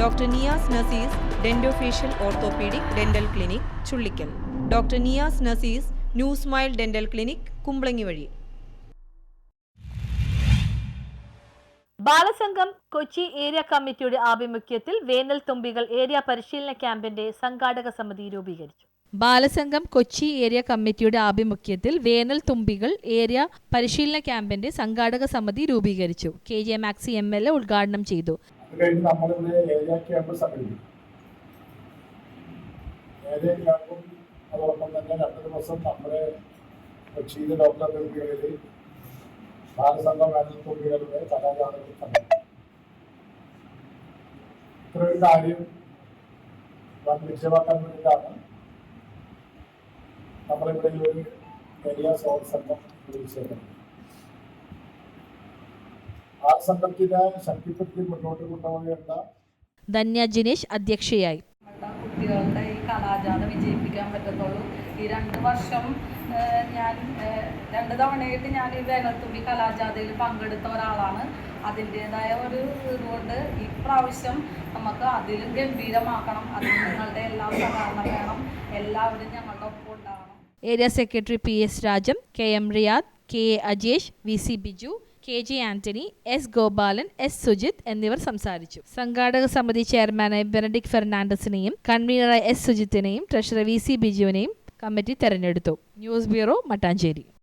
Doctor Niyas Naseez dentofacial orthopaedic dental clinic Chullickal. Doctor Niyas Naseez new smile dental clinic Kumbalangi വഴി. Balasangham Kochi area കമ്മിറ്റിയുടെ ആഭിമുഖ്യത്തിൽ വേനൽ തുമ്പികൾ area പരിശീലന ക്യാമ്പിന്റെ സംഘാടക സമിതി രൂപീകരിച്ചു. ബാലസംഘം കൊച്ചി ഏരിയ കമ്മിറ്റിയുടെ ആഭിമുഖ്യത്തിൽ വേനൽ തുമ്പികൾ ഏരിയ പരിശീലന ക്യാമ്പിന്റെ സംഘാടക സമിതി രൂപീകരിച്ചു. K J Maxi M L A ഉദ്ഘാടനം ചെയ്തു. കഴിഞ്ഞ് നമ്മളിവിടെ ഏരിയ ക്യാമ്പ് സംഘടിപ്പിക്കും ഏരിയ ക്യാമ്പും അതോടൊപ്പം തന്നെ രണ്ട് ദിവസം നമ്മുടെ കൊച്ചിയിലെ ഡോക്ടർ കീഴിൽ ബാലസംഘം വേനൽ കീഴിലെ കലാകാരങ്ങൾ സംഘടിപ്പിക്കും ഇത്ര ഒരു കാര്യം വൻ നിക്ഷേപാക്കാൻ വേണ്ടിയിട്ടാണ് നമ്മളിവിടെ ഒരു ഏരിയ സോൾ സംഘം വിളിച്ചേക്കുന്നത്. ആ സംഘത്തിനെ ശക്തിപ്പെടുത്തി മുന്നോട്ട് കൊണ്ടുപോകേണ്ട ധന്യ ജിനേഷ് അധ്യക്ഷയായി. കുട്ടികളുടെ ഈ കലാജാഥ വിജയിപ്പിക്കാൻ പറ്റത്തുള്ളൂ. ഈ രണ്ട് വർഷം ഞാൻ രണ്ട് തവണയായിട്ട് ഞാൻ ഈ വേനൽത്തുമ്പി കലാജാഥയിൽ പങ്കെടുത്ത ഒരാളാണ്. അതിന്റെതായ ഒരു ഇതുകൊണ്ട് ഈ പ്രാവശ്യം നമുക്ക് അതിലും ഗംഭീരമാക്കണം. അതിന് നിങ്ങളുടെ എല്ലാ സഹകരണം വേണം. എല്ലാവരും ഞങ്ങളുടെ ഒപ്പം ഉണ്ടാകണം area secretary P S Rajam K M Riyad K A Ajesh V C Biju K J Antony S Gopalan S Sujith എന്നിവർ സംസാരിച്ചു. സംഘാടക സമിതി ചെയർമാനായി ബെനഡിക് ഫെർണാണ്ടസിനെയും കൺവീനറായി എസ് സുജിത്തിനെയും ട്രഷറർ വി സി ബിജുവിനെയും കമ്മിറ്റി തെരഞ്ഞെടുത്തു. News bureau Mattancherry.